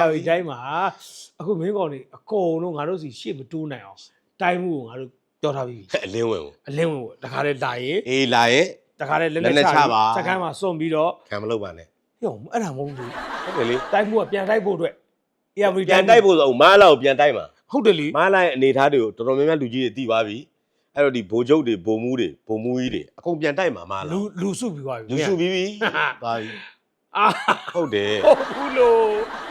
ARV တိုင်းမှာအခုမင်းကောင်တွေအကုန်လုံးငါတို့စီရှေ့မတိုးနိုင်အောင်တိုင်းမှုကိုငါတို့ပြောထားပြီးပြီအလင်းဝင်ကိုအလင်းဝင်ကိုတခါတည်းလာရင်အေးလာရင်တခါတည်းလက်လက်နဲ့နဲ့ချချပါစကန်မှာစွန့်ပြီးတော့ခံမလုပ်ပါနဲ့ဟေ့အဲ့ဒါမဟုတ်ဘူးဟုတ်တယ်လေတိုင်းမှုကပြန်တိုက်ဖို့အတွက် ARV ပြန်တိုက်ဖို့ဆိုမားလာကိုပြန်တိုက်မှာဟုတ်တယ်လေမားလာရဲ့အနေထားတွေကိုတော်တော်များများလူကြီးတွေသိပါပြီအဲ့တော့ဒီဘိုလ်ချုပ်တွေဘိုလ်မူးတွေဘိုလ်မူးကြီးတွေအကုန်ပြန်တိုက်မှာမားလာလူလူစုပြီးသွားပြီလူစုပြီးပြီဟာပါပြီအာဟုတ်တယ်ဟုတ်ဘူး လို့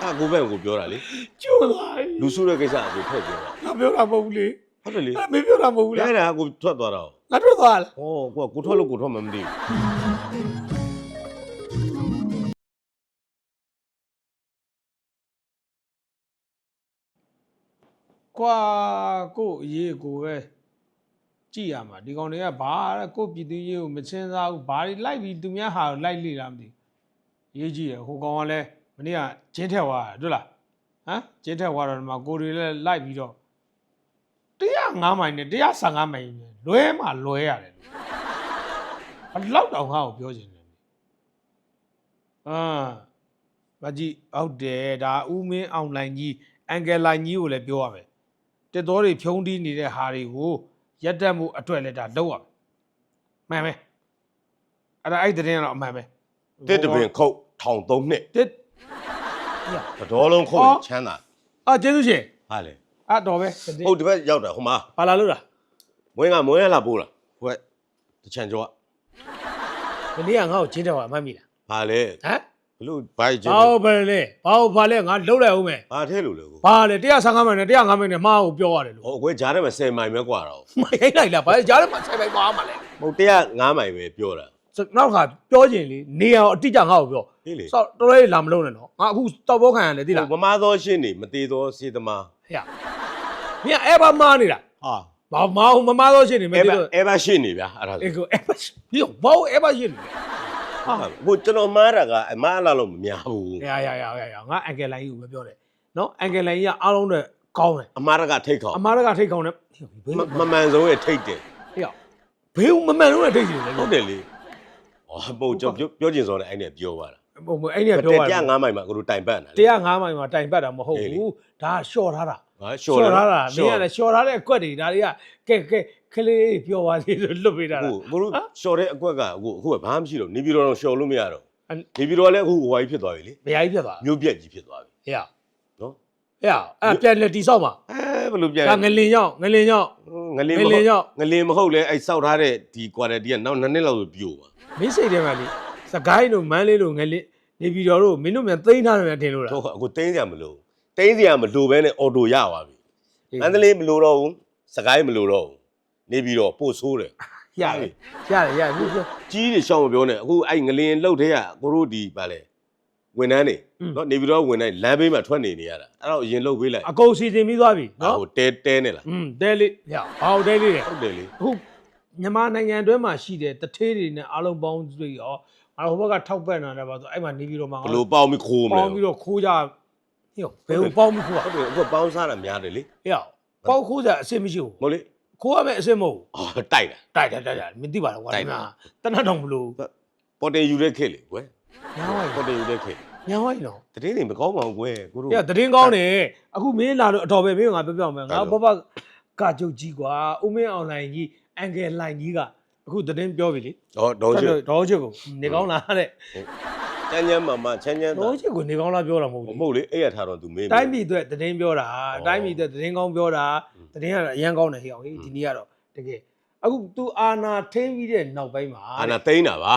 အဲ့ကိုဘက်ကိုပြောတာလေကျွတ်သွားပြီလူစုတဲ့ကိစ္စအကိုထည့်ပြောတာငါပြောတာမဟုတ်ဘူးလေဟုတ်တယ်လေအဲ့မင်းပြောတာမဟုတ်ဘူးလားအဲ့ဒါကကိုထွက်သွားတာငါတို့သွားလားဟောကိုကကိုထွက်လို့ကိုထွက်မှမသိဘူးကွာကို့အရေးကိုပဲကြည့်ရမှာဒီကောင်တွေကဘာလဲကို့ပြည်သူရေးကိုမချင်းစားဘူးဘာတွေလိုက်ပြီးသူများဟာကိုလိုက်လေတာမသိဘူးရေးကြည့်ရဟိုကောင်ကလည်းမ နေ့ကကျင်းထက်သွားတာတွေ့လားဟမ်ကျင်းထက်သွားတော့ဒီမှာကိုတွေလည်းလိုက်ပြီးတော့105မိုင်နဲ့115မိုင်နဲ့လွဲမှလွဲရတယ်လို့ဘလောက်တောင်ငါ့ကိုပြောချင်တယ်အာမကြီးဟုတ်တယ်ဒါဦးမင်းအောင်လိုင်းကြီးအန်ကယ်လိုင်းကြီးကိုလည်းပြောရမယ်တက်တော်တွေဖြုံးတီးနေတဲ့ဟာတွေကိုရက်တက်မှုအတွက်လည်းဒါလောက်ရမယ်မှန်ပဲအဲ့ဒါအဲ့ဒီတဲ့င်းကတော့အမှန်ပဲတစ်တပင်ခုတ်ထောင်သုံးနှစ်တစ် ည တတော်လုံးခုတ်ရင်ချမ်းသာ အာကျေးဇူးရှင် ဟာလေ အတော်ပဲ ဟုတ်ဒီဘက်ရောက်တာဟိုမှာ ပါလာလို့လား မွေးကမွေးရလာပို့လားဟိုကတချန်ကျော်က မနေ့ကငါ့ကိုချင်းတယ်ပါမှတ်မိလား ဟာလေ ဟမ် ဘလို့ဘိုက်ချင်း ဘာဟုတ်ပဲလေဘာဟုတ်ပါလဲငါလှုပ်လိုက်အောင်မယ် ဘာထဲလို့လဲကို ဘာလဲ155မိုင်နဲ့105မိုင်နဲ့မှားကိုပြောရတယ်လို့ ဟိုအကွဲဂျားထဲမှာ10မိုင်ပဲกว่าတော့ မရိုက်လိုက်လားဘာကြားထဲမှာဆက်ပိုက်သွားမှာလဲ မဟုတ်105မိုင်ပဲပြောတာ နောက်ခါပြောချင်လေနေရာအတိအကျငါ့ကိုပြောဟေးလေစောက်တော်တော်လေးလာမလုံးနဲ့နော်ငါအခုတောက်ဘောခံရတယ်သိလားဟိုမမသောရှင်းနေမသေးသောစေသမားဟဲ့မင်းအဲ့ဘာမားနေတာဟာဘာမအောင်မမားတော့ရှင်းနေမအဲသိဘာတော့အဲဘာရှင်းနေဗျာအဲ့ဒါအေဆိုကိုအဲ့ဘာပြီးတော့ဘာလို့အဲ့ဘာရှင်းနေလဲဟာဟိုကျွန်တော်မားတာကအမားလာလို့မများဘူးရရရရရငါအန်ကယ်လိုင်းကြီးကိုပဲပြောတယ်နော်အန်ကယ်လိုင်းကြီးကအားလုံးနဲ့ကောင်းတယ်အမားတကထိတ်ခေါင်အမားတကထိတ်ကောင်းတယ်ဘေးမမမှန်ဆုံးရဲ့ထိတ်တယ်ဟေ့ဘေးမမှန်လို့လည်းထိတ်နေတယ်ဟုတ်တယ်လေ ဟောပို့ကျွန်တော်ပြောပြောချင်စောတယ်အဲ့နဲ့ပြောပါလားဘုံအဲ့ဒီကပြောရတယ်105မိုင်မှာကိုတို့တိုင်ပတ်နေတာလေ105မိုင်မှာတိုင်ပတ်တာမဟုတ်အေးလေဘူးဒါရှော့ထားတာဟာရှော့ထားတာမရှော့င်းကလည်းရှော့ထားတဲ့အကွက်တွေဒါတွေကကဲကဲခလေးပြောပါသေးလို့လွတ်ပေးတာလားဟိုကိုတို့ရှော့တဲ့အကွက်ကအခုအခုကဘာမှမရှိတော့နေပြည်တော်တော့ရှော့လို့မရတော့အဲ့နေပြည်တော်ကလည်းအခုဟိုဝိုင်းဖြစ်သွားပြီလေဘယ်ကြီးဖြစ်သွားမြို့ပြက်ကြီးဖြစ်သွားပြီဟေ့နော်ဟေ့အဲ့ပြန်လက်တီဆောက်မှာအဲဘယ်လိုပြန်ဒါငလင်ရောက်ငလင်ရောက်ငလင်းငမလဟုတ်င်ရောက်ငလင်းမဟုတ်လဲအဲစောက်ထားတဲ့ဒီ quality ကနောက်နှစ်နှစ်လောက်ဆိုပြိုပါ မင်းစိတ်ထဲမှာလေစကိုင်းတို့မန်းလေးတို့ငလင်နေပြည်တော်တို့မင်းတို့မြန်သိမ်းထားတယ်မြန်ထင်လို့လားတော့အခုတင်းစရာမလိုတင်းစရာမလိုဘဲနဲ့အော်တိုရပါပြီမန္တလေးမလိုတော့ဘူးစကိုင်းမလိုတော့ဘူးနေပြီးတော့ပို့ဆိုးတယ်ရတယ်ရတယ်ရတယ်ဘူးပြော ကြီးတွေရှောင်းမပြောနဲ့အခုအဲ့ငလင်းလှုပ်တဲ့ကကိုတို့ဒီဗာလဲဝန်ထမ်းတွေနော်နေပြီးတော့ဝန်ထမ်းလမ်းဘေးမှာထွက်နေနေရတာအဲ့တော့အရင်လှုပ်ပေးလိုက်အကုန်စီစဉ်ပြီးသွားပြီနော်နော်ဟိုတဲတဲနေလားอืมတဲလေးဟေ့ဘာလို့တဲလေးလဲဟုတ်တယ်လေအခု မြန်မာနိုင်ငံအတွင်းမှာရှိတဲ့တထေးတွေနဲ့အားလုံးပေါင်းတွေရောငါတို့ဟိုဘက်ကထောက်ပံ့တာလည်းပါဆိုအဲ့မှာနေပြီးတော့မှဘလို့ပေါင်းပြီးခိုးမလဲပေါင်းပြီးတော့ခိုးကြဟေ့ဘယ်ကိုပေါင်းပြီးခိုးอ่ะဟုတ်တယ်အခုပေါင်းစားတာများတယ်လေဟေ့ပေါင်းခိုးကြအစ်စ်မရှိဘူးမဟုတ်လေခိုးရမယ်အစ်စ်မဟုတ်ဘူးအော်တိုက်တာတိုက်တိုက်တိုက်တိုက်မသိပါတော့ကွာတိုက်ဒီတာမှာတနတ်တော်မလို့ပေါ်တင်ယူတဲ့ခက်လေကွယ်ညောင်းပေါ်တင်ယူတဲ့ခက်ညောင်းရင်တော့တတင်းတွေမကောင်းပါဘူးကွယ်ကိုတို့။ပြသတင်းကောင်းတယ်။အခုမင်းလာတော့အတော်ပဲမင်းကငါပြောပြမယ်။ငါဘဘကကြုတ်ကြီးကွာ။ဦးမင်းအွန်လိုင်းကြီး အန်ကယ်လိုင်းကြီးကအခုသတင်းပြောပြီလေဟောဒေါင်းချစ်ဒေါ်ချစ်ကိုနေကောင်းလားတဲ့ချမ်းချမ်းမမချမ်းချမ်း။ဒေါ်ချစ်ကိုနေကောင်းလားပြောတာမဟုတ်မဘူးဟုတ်လေအဲ့ရထားတော့ तू မေး။တိုင်းပြည်အတွက်သတင်းပြောတာ။တိုင်းပြည်အတွက်သတင်းကောင်းပြောတာ။သတင်းကတော့အရန်ကောင်းတယ်ဟေ့အောင်ဟေးဒီနေ့ကတော့တကယ်အခု तू အာနာထိန်းပြီးတဲ့နောက်ပိုင်းမှာအာနာသိန်းတာပါ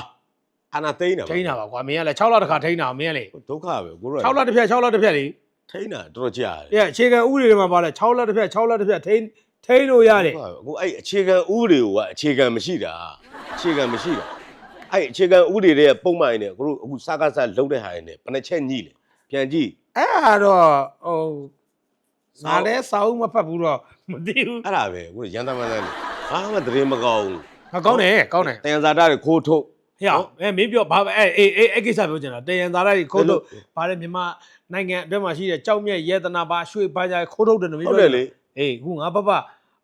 အာနာသိန်းတာပါထိန်းတာပါကွာမင်းကလည်း6လတစ်ခါထိန်းတာမင်းကလေဒုက္ခပဲကိုတို့6လတစ်ဖြတ်6လတစ်ဖြတ်လေထိန်းတာတော်တော်ကြာတယ်။အဲ့အခြေခံဥပဒေတွေမှာပါလဲ6လတစ်ဖြတ်6လတစ်ဖြတ်ထိန်း ထိန်းလို့ရတယ်အခုအဲ့အခြေခံဥပဒေကအခြေခံမရှိတာအခြေခံမရှိတာအဲ့အခြေခံဥပဒေတွေကပုံမှန်နေကိုတို့အခုစကားစလုံးတဲ့ဟာတွေနဲ့ဘယ်နှချက်ညှိလဲပြန်ကြည့်အဲ့ဟာတော့ဟိုငါလည်းစာအုပ်မဖတ်ဘူးတော့မသိဘူးအဲ့ဒါပဲကိုတို့ရန်သမန်တန်းဘာမှသတင်းမကောင်းဘူးငါကောင်းတယ်ကောင်းတယ်တယံဇာတာတွေခိုးထုတ်ဟေ့အောင်အဲမင်းပြောဘာပဲအဲအေးအေးအဲ့ကိစ္စပြောချင်တာတယံသားတွေခိုးထုတ်ဘာလဲမြန်မာနိုင်ငံအတွင်းမှာရှိတဲ့ကြောက်မြက်ရဲတနာပါရွှေပါကြခိုးထုတ်တယ်နော်မင်းဟုတ်ပြောတယ်လေ အေးခုငါပပ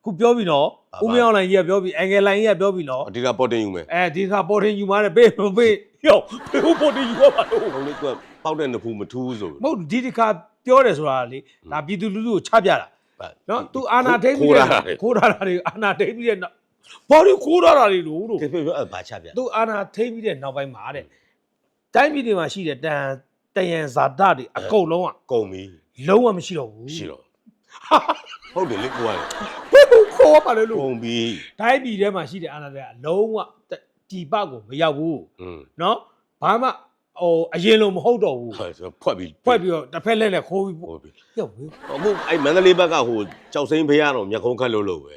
ခုပြောပြီနော်ပါပါဦးမင်းအောင်လိုင်းကြီးကပြောပြီအင်္ဂယ်လိုင်းကြီးကပြောပြီနော်ဒီကပေါ်တင်ယူမယ်အဲဒီခါပေါ်တင်ယူมาတယ်ပေးမပေးဟေ့ဘေးဟိုပေါ်တင်ယူရပါတော့ဟုတ်လေသူကပေါက်တဲ့နဖူးမထူးဆိုမဟုတ်ဒီဒီခါပြောတယ်ဆိုတာလေဒါပြည်သူလူထုကိုချပြတာဟုတ်နော်သူအာနာထိန်ပြီးခိုးတဲ့တာလေခိုးထားတာတွေအာနာထိန်ပြီးတဲ့နောက်ဘာလို့ခိုးထားတာတွေလို့လို့ကဲပြောအဲ့ဘာချပြသူအာနာထိန်ပြီးတဲ့နောက်ပိုင်းမှာတဲ့တိုင်းပြည်တွေမှာရှိတဲ့တန်တယံဇာတတွေအကုန်လုံးကကုန်ပြီလုံးဝမရှိတော့ဘူးရှိတော့ ဟုတ်တယ်လေကိုကလေဘယ်လိုခေါ်ပါလဲလို့ကုန်ပြီတိုင်းပြည်ထဲမှာရှိတဲ့အာနာတွေကအလုံးဝဒီပကိုမရောက်ဘူးอืมနော်ဘာမှဟိုအရင်လိုမဟုတ်တော့ဘူးဟုတ်ဆိုဖွက်ပြီးဖွဲ့ပြီးတော့တစ်ဖက်လက်နဲ့ခိုးပြီးဟုတ်ပြီရောက်ဘူးအခုအဲ့မန္တလေးဘက်ကဟိုကြောက်စိမ့်ဖေးရတော့မျက်ခုံးခတ်လို့လို့ပဲ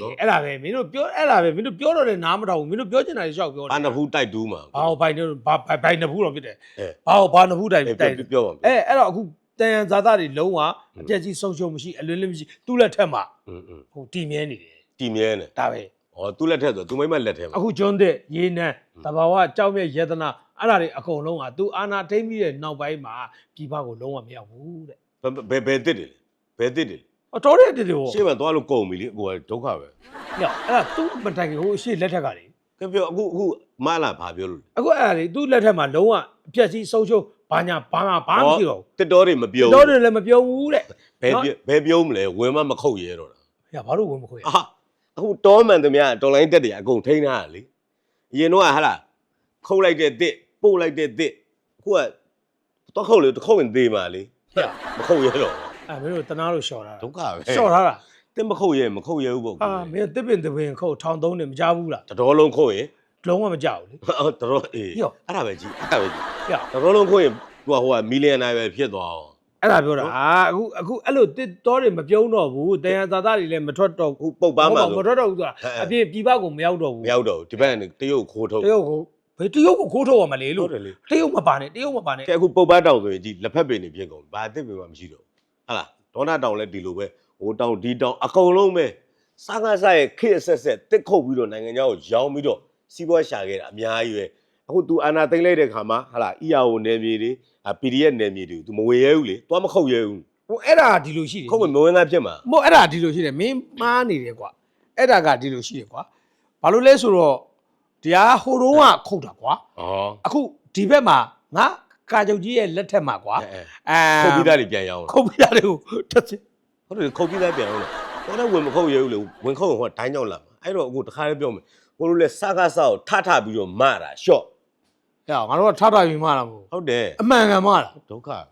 နော်အဲ့ဒါပဲမင်းတို့ပြောအဲ့ဒါပဲမင်းတို့ပြောတော့လည်းနားမထောင်ဘူးမင်းတို့ပြောချင်တာတွေရှောက်ပြောတယ်အာနဖူးတိုက်တူးမှာဘာဟိုဘိုင်တို့ဘာဘိုင်ဘိုင်နဘူးတော့ဖြစ်တယ်အဲဘာဟိုဘာနဘူးတိုင်အဲ့တိုင်ပြောပြောပါမယ်အဲအဲ့တော့အခု တန်ရန်ဇာတာတွေလုံးဝအပြက်ကြီးဆုံးရှုံးမရှိအလွယ်လွယ်မရှိသူ့လက်ထက်မှာ อืมอืม ဟိုတည်မြဲနေတယ် တီမြဲနေ ဒါပဲ ဩသူ့လက်ထက်ဆိုသူမိမလက်ထဲမှာ အခုကျွန်းတဲ့ရေနံတဘာဝကြောက်မြက်ယေဒနာအဲ့ဒါတွေအကုန်လုံးကသူအာနာထိမ့်ပြီးတဲ့နောက်ပိုင်းမှာပြည်ပကိုလုံးဝမရောက်ဘူးတဲ့ ဘယ်ဘယ်တစ်တယ်ဘယ်တစ်တယ် အတော်တဲ့တည်းဟို ရှေ့မှာသွားလို့ကုန်ပြီလေကိုကဒုက္ခပဲ ရောက်အဲ့ဒါသူ့မတိုင်ခင်ဟိုအရှိလက်ထက်ကလေ ကဲပြောအခုအခုမလာဘာပြောလို့ အခုအဲ့ဒါလေသူ့လက်ထက်မှာလုံးဝအပြက်ကြီးဆုံးရှုံး ဘာညာဘာမှဘာမှမရှိတော့တစ်တော်တွေမပြောဘူးတော့တယ်လည်းမပြောဘူးတဲ့ဘယ်ဘယ်ပြောမလဲဝင်မမခုတ်ရဲတော့တာ။ဟဲ့ဘာလို့ဝင်မခွေရအာအခုတောမှန်သူများတော်လိုင်းတက်တွေအကုန်ထိန်းထားတာလေအရင်တော့ဟာလားခုတ်လိုက်တဲ့တစ်ပို့လိုက်တဲ့တစ်အခုကတော့ခုတ်လေတခုတ်ရင်သေးပါလေ။ဟဲ့မခုတ်ရဲတော့အဲ့မင်းတို့တနာလို့ရှော်တာဒုက္ခပဲ။ရှော်ထားတာတစ်မခုတ်ရဲမခုတ်ရဲဘူးပေါ့။အာမင်းတစ်ပင်တစ်ပင်ခုတ်ထောင်သုံးနေမကြဘူးလားတတော်လုံးခုတ်ရင်။လုံးဝမကြဘူးလေအော်တော်အေးဟေ့ရောအဲ့ဒါပဲကြည့်အဲ့ဒါပဲကြည့်။ ဟဲ့တော်လုံးခုတ်ရင်သူကဟိုကမီလီယံနိုင်ပဲဖြစ်သွားအောင် အဲ့ဒါပြောတာအာအခုအခုအဲ့လိုတစ်တော်တွေမပြုံးတော့ဘူး။တရားသာသားတွေလည်းမထွက်တော့အခုပုတ်ပါမှာမဆိုထွက်တော့ဘူးဆိုတာဟဲ့ဟဲ့ အပြင်ပြည်ပကိုမရောက်တော့ဘူးမရောက်တော့ဘူးဒီဘက်ကနေတရုတ်ခိုးထုတ်တရုတ်ကိုဘယ်တရုတ်ကိုခိုးထုတ်ရမလဲဟုလို့တ်တယ်လေတရုတ်မပါနဲ့တရုတ်မပါနဲ့ကဲအခုပုတ်ပါတောင်ဆိုရင်ကြည့်လက်ဖက်ပင်နေဖြစ်ကုန်ဘာအစ်စ်ပင်မှမရှိတော့ဘူးဟာလားဒေါနာတောင်လည်းဒီလိုပဲဟိုတောင်ဒီတောင်အကုန်လုံးပဲစားကားစားရဲ့ခေတ်အဆက်ဆက်တစ်ခုတ်ပြီးတော့နိုင်ငံခြားကိုရောင်းပြီးတော့စီးပွားရှာခဲ့တာအများကြီးပဲ အခု तू အာနာသိမ့်လိုက်တဲ့ခါမှာဟာလာ EAO နယ်မြေတွေ PDF နယ်မြေတွေကို तू မဝေရဲဘူးလေ။သွားမခုတ်ရဲဘူးဟိုအဲ့ဒါဒီလိုရှိတယ်။ခုတ်မမဝင်ငါဖြစ်မှာမဟုတ်အဲ့ဒါဒီလိုရှိတယ်မင်းမားနေတယ်ကွာအဲ့ဒါကဒီလိုရှိတယ်ကွာဘာလို့လဲဆိုတော့တရားဟိုတုန်းကခုတ်တာကွာ။ဩအခုဒီဘက်မှာငါကာချုပ်ကြီးရဲ့လက်ထက်မှာကွာအဲခုတ်ပြီးသားတွေပြန်ရအောင်လားခုတ်ပြီးရတယ်ကိုတစ်ချက်။ဟုတ်တယ်ခုတ်ပြီးသားပြန်ရအောင်လား။ဟိုတော့ဝင်မခုတ်ရဲဘူးလေ။ဝင်ခုတ်ရင်ဟိုကဒိုင်းကြောက်လာမှာ။အဲ့တော့အခုတခါလေးပြောမယ်။ကိုလိုလဲစကားစအောင်ထထပြီးတော့မတာရှော့။ ဟဲ့ငါတို့ကထထပြီးမှတာမဟုတ်ဟုတ်တယ်အမှန်ကန်မှတာဒုက္ခဟဲ့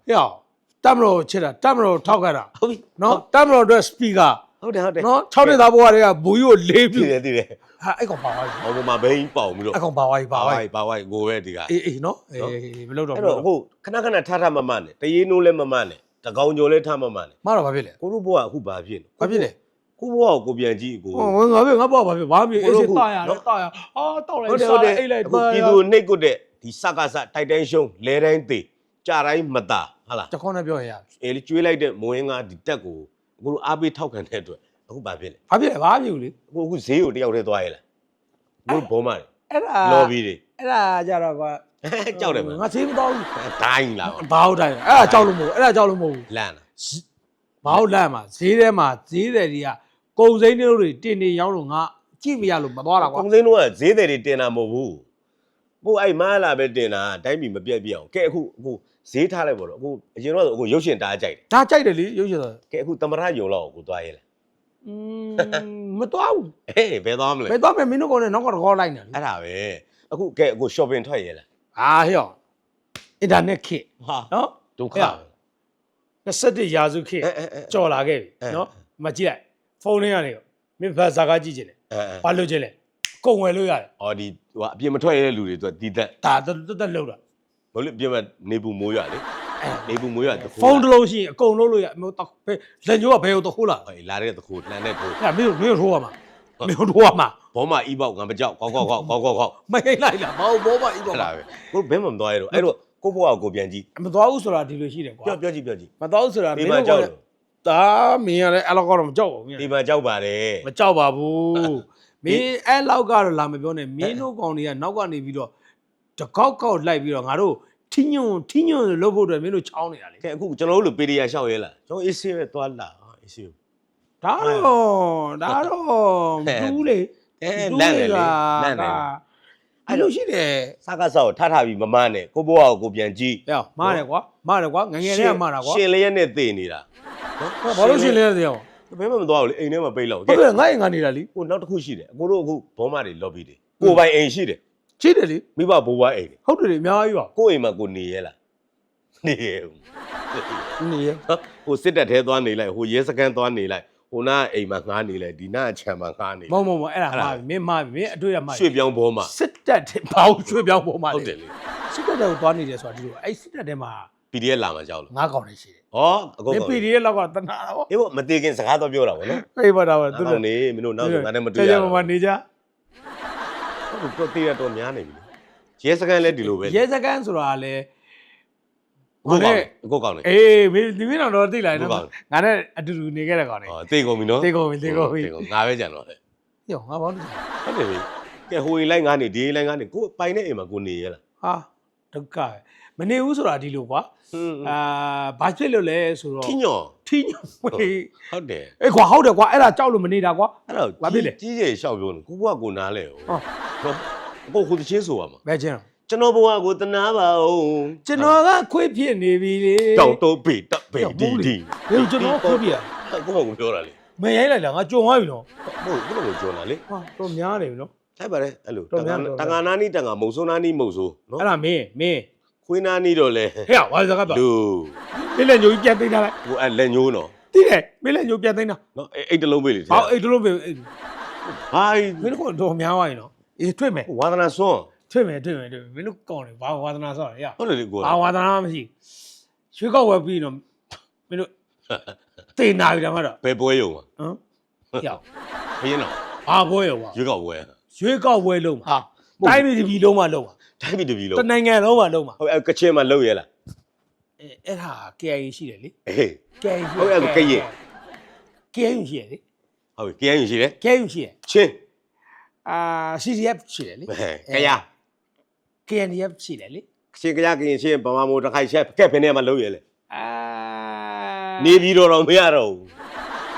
တမ်မတော်ချစ်တာတမ်မတော်ထောက်ခဲ့တာဟုတ်ပြီနော်တမ်မတော်အတွက်စပီကာဟုတ်တယ်ဟုတ်တယ်နော်6နှစ်သားဘဝတွေကဘူကြီးကိုလေးပြီးတည်တယ်တည်တယ်ဟာအဲ့ကောင်ပါသွားပြီဟောပေါ်မှာဘိန်းပေါင်ပြီးတော့အဲ့ကောင်ပါသွားပြီပါသွားပြီပါဝိုင်ကိုပဲဒီကအေးအေးနော်အေးမလုပ်တော့အဲ့ဘူးတော့အခုခဏခဏထထမမနဲ့တရေနိုးလဲမမနဲ့တကောင်ကျော်လဲထမမနဲ့မတော့ဘာဖြစ်လဲကိုတို့ဘဝအခုဘာဖြစ်လဲဘာဖြစ်လဲကိုဘဝကိုကိုပြန်ကြည့်ကိုဟောငါပဲငါပေါ့ဘာဖြစ်ဘာဖြစ်ကိုအေးတို့စစ်ခုတာရနော်လဲတာရအာတောက်လိုက်ဟုတ်တယ်စားဟုတ်တယ်အိတ်လိုက်အခုတာပြည်သူနှိတ်ကွတဲ့ ဒီစကားစတိုက်တိုင်းရှုံးလဲတိုင်းသေးကြတိုင်းမတာဟာလားတခေါနဲ့ပြောရင်ရအေးကျွေးလိုက်တဲ့မွေးငါဒီတက်ကိုအခုလိုအားပေးထောက်ခံတဲ့အတွက်အခုဘာဖြစ်လဲဘာဖြစ်လဲဘာဖြစ်ဘူးလေအခုအခုဈေးကိုတယောက်တည်းသွားရလားအခုဘောမတွေအဲ့ဒါလော်ဘီတွေအဲ့ဒါကြတော့ကွာကြောက်တယ်မငါသေးမတော့ဘူးဒိုင်းလာဘာဟုတ်တိုင်းအဲ့ဒါကြောက်လို့မဟုတ်အဲ့ဒါကြောက်လို့မဟုတ်ဘူးလန့်လာဘာဟုတ်လန့်မှာဈေးထဲမှာဈေးတယ်တွေကကုံစိမ်းတွေတင်နေရောင်းလို့ငါကြည့်မရလို့မသွားတာကွာကုံစင်းတို့ကဈေးတယ်တွေတင်တာမဟုတ်ဘူး ပို့အဲ့မားလာပဲတင်တာတိုင်းပြည်မပြတ်ပြတ်အောင်ကဲအခုအခုဈေးထားလိုက်ပါတော့အခုအရင်တော့အခုရုပ်ရှင်တားကြိုက်တယ်ဒါကြိုက်တယ်လေရုပ်ရှင်တော့ကဲအခုသမရယုံလောက်ကိုသွားရဲလားอืมမသွားဘူးဟေးဘယ်သွားမလဲဘယ်သွားမယ်မင်းတို့ကောင်နဲ့နောက်ကတကောလိုက်နေလေအဲ့ဒါပဲအခုကဲအခု shopping ထွက်ရဲလားဟာဟဲ့အင်တာနက်ခေတ်ဟာနော်ဒုက္ခဟဲ့21ရာစုခေတ်အဲအဲအဲ ကြော်လာခဲ့ပြီအဲနော်မကြည့်လိုက်ဖုန်းလေးကနေမင်းဘာဇာကားကြည့်ချင်တယ်အဲအဲဘာလို့ချင်လဲ ကုံဝယ်လို့ရတယ်အော်ဒီဟိုအပြင်မထွက်ရဲတဲ့လူတွေသူကတီးတက်ဒါတက်တက်လောက်တာမဟုတ်လေအပြင်မှာနေပူမိုးရလေအဲနေပူမိုးရတခုဖုန်းတစ်လုံးရှိရင်အကုန်လုံးလို့ရမဟုတ်တော့ဘယ်လက်ညိုးကဘယ်ကိုတခိုးလာဟေးလာတဲ့တခုလှန်တဲ့ထိုးအဲ့မင်းတို့မင်းတို့ထိုးရမှာမင်းတို့ထိုးရမှာဘောမအီပေါက်ငါမကြောက်ကောက်ကောက်ကောက်ကောက်ကောက်ကောက်မဟိတ်လိုက်လားဘောဘောမအီဘောအဲ့ဒါပဲကိုဘဲမမသွားရတော့အဲ့တော့ကိုဘွားကိုပြန်ကြည့်မသွားဘူးဆိုတာဒီလိုရှိတယ်ကွာပြောပြောကြည့်ပြောကြည့်မသွားဘူးဆိုတာဒီမှာကြောက်ကဒါမင်းကလည်းအဲ့လောက်ကတော့မကြောက်ဘူးမင်းဒီမှာကြောက်ပါတယ်မကြောက်ပါဘူး မင်းအဲ့လောက်ကတော့လာမပြောနဲ့မင်းတို့ကောင်တွေကနောက်ကနေပြီးတော့တကောက်ကောက်လိုက်ပြီးတော့ငါတို့ထင်းညွန့်ထင်းညွန့်လို့ဖို့အတွက်မင်းတို့ချောင်းနေတာလေကဲအခုကျွန်တော်တို့လူပေရီယာရှောက်ရဲလားကျွန်တော်အေးဆေးပဲသွားလာအေးဆေးဒါတော့ဒါတော့ဟဲ့ဘူးလေအဲလန့်တယ်လေလန့်တယ်ဒါအဲ့လိုရှိတယ်စကားဆောက်ထထပြီးမမနဲ့ကိုဘွားကိုကိုပြန်ကြည့်ဟဲ့မားတယ်ကွာမားတယ်ကွာငငယ်လေးကမားတာကွာရှင်လျက်နဲ့တည်နေတာဘာလို့ရှင်လဲတဲ့အောင် ဘယ်မှမသွားဘူးလေအိမ်ထဲမှာပိတ်လောက်ဟုတ်တယ်ငါ့အိမ်ကနေလာလीဟိုနောက်တစ်ခုရှိတယ်အကိုတို့အခုဘောမတွေ lobby တွေကိုပိုင်အိမ်ရှိတယ်ချိတယ်လीမိဘဘိုးဘွားအိမ်တွေဟုတ်တယ်လေအများကြီးပါကိုယ့်အိမ်မှာကိုနေရဲလားနေရဲဘူးနေရဟဟိုစစ်တပ်ထဲသွားနေလိုက်ဟိုရဲစခန်းသွားနေလိုက်ဟိုနာအိမ်မှာငားနေလိုက်ဒီနာအချမ်းမှာငားနေမဟုတ်မဟုတ်အဲ့ဒါမားပြီမင်းမားပြီမင်းအတွေ့ရမားရွှေ့ပြောင်းဘောမှာစစ်တက်တဲ့ဘာလို့ရွှေ့ပြောင်းပေါ်မှာဟုတ်တယ်လေစစ်တက်တဲ့ကိုသွားနေတယ်ဆိုတာဒီလိုအဲ့စစ်တက်တဲ့မှာ PDF လာမှာကြောက်လို့ငါးကောင်နေရှိတယ်ဟောအကုန်မင်းကောင် PDF လောက်ကတနာတော့အေးဘောမသေးခင်စကားတော့ပြောတာဗောနော်ဖေးပါတော့သူသူတို့နေမင်းတို့နောက်ဆိုငါနဲ့မတွေ့ရကြဘူးမနေကြဟုတ်တော့တေးရတော့များနေပြီလေရဲစခန်းလည်းဒီလိုပဲရဲစခန်းဆိုတာလေကိုကောင်ကိုကောင်နေအေးမင်းဒီမင်းတော့သိလိုက်နော်ဟုတ်ပါဘူးငါနဲ့အတူတူနေခဲ့တဲ့ကောင်နေဟောတေးကုန်ပြီနော်တေးကုန်ပြီတေးကုန်ပြီငါပဲကြံတော့လေယောငါဘာလို့ဟုတ်တယ်ပြီကဲဟိုအိမ်လိုက်ငါနေဒီအိမ်လိုက်ငါနေကိုပိုင်တဲ့အိမ်မှာကိုနေရလားဟာဒုက္ခပဲ မနေဘူးဆိုတာဒီလိုကွာဟွန်းအာဘာဖြစ်လို့လဲဆိုတော့ခင်းညော်ထီးညွန့်ဝေးဟုတ်တယ်အေးကွာဟုတ်တယ်ကွာအဲ့ဒါကြောက်လို့မနေတာကွာအဲ့တော့ဘာဖြစ်လဲကြီးကြီးရှောက်ပြောနေကိုဘွားကိုနားလဲဟောဟောကိုဟိုတချင်းဆိုရမှာဘယ်ချင်းကျွန်တော်ဘဝကိုတနာပါဦးကျွန်တော်ကခွေးဖြစ်နေပြီလေတောက်တော့ပေတပ်ပေဒီဒီဘယ်ကျွန်တော်ခွေးပြရကိုမကိုပြောတာလေမရိုင်းလိုက်လားငါကြုံသွားပြီနော်ဟုတ်ဘယ်လိုကြောနာလေဟာတော့များနေပြီနော်ထိုက်ပါတယ်အဲ့လိုတော်တများန်တော်တန်ငါနာနီတန်ငါမုံဆိုးနာနီမုံဆိုးနော်အဲ့ဒါမင်းမင်း ခွေးနာနီတော့လေဟဲ့ဘာစကားပြောလူမင်းလည်းညိုကြီးပြန်သိမ်းထားလိုက်ကိုအဲ့လက်ညိုးနော်သိတယ်မင်းလည်းညိုပြန်သိမ်းတာနော်အဲ့အဲ့တလုံးပေးလေဟောအဲ့တို့လို့ပဲဟိုင်းမင်းတို့ကတော့များသွားပြီနော်အေးတွေ့မယ်ဝါသနာစွန်းတွေ့မယ်တွေ့မယ်တွေ့မယ်မင်းတို့ကောင်းတယ်ဘာဝါသနာဆော့ရရဟုတ်တယ်လေကိုဘာဝါသနာမှမရှိရွှေကောက်ဝယ်ပြီးတော့မင်းတို့တေနာပြီတမတော့ဘယ်ပွဲယုံမှာဟမ်ရောက်ဘင်းတော့ဘာပွဲရောပါရွေးကောက်ပွဲရွှေကောက်ဝယ်လုံးဟာတိုင်းပြည်တစ်ပြည်လုံးမှာလုံးပါ တိုင်းပြည်တပြည်လုံးတနိုင်ငံလုံးမှာလုံးပါဟုတ်အဲ့ကချင်မှာလောက်ရလားအဲအဲ့ဒါ KIA ရှိတယ်လေအေး KIA ရှိဟုတ်အဲ့ဒါ KIA KIA ရှိတယ်လေဟုတ်ပြီ KN ရှိတယ် KIA ရှိတယ်ချင်းအာ CDF ရှိတယ်လေဟဲ့ကရ KNDF ရှိတယ်လေချင်းကရကရင်ချင်းဗမာမိုးတစ်ခိုက်ချက်ကဲဖင်းနေမှာလောက်ရလေအာနေပြီးတော့တော့မရတော့ဘူး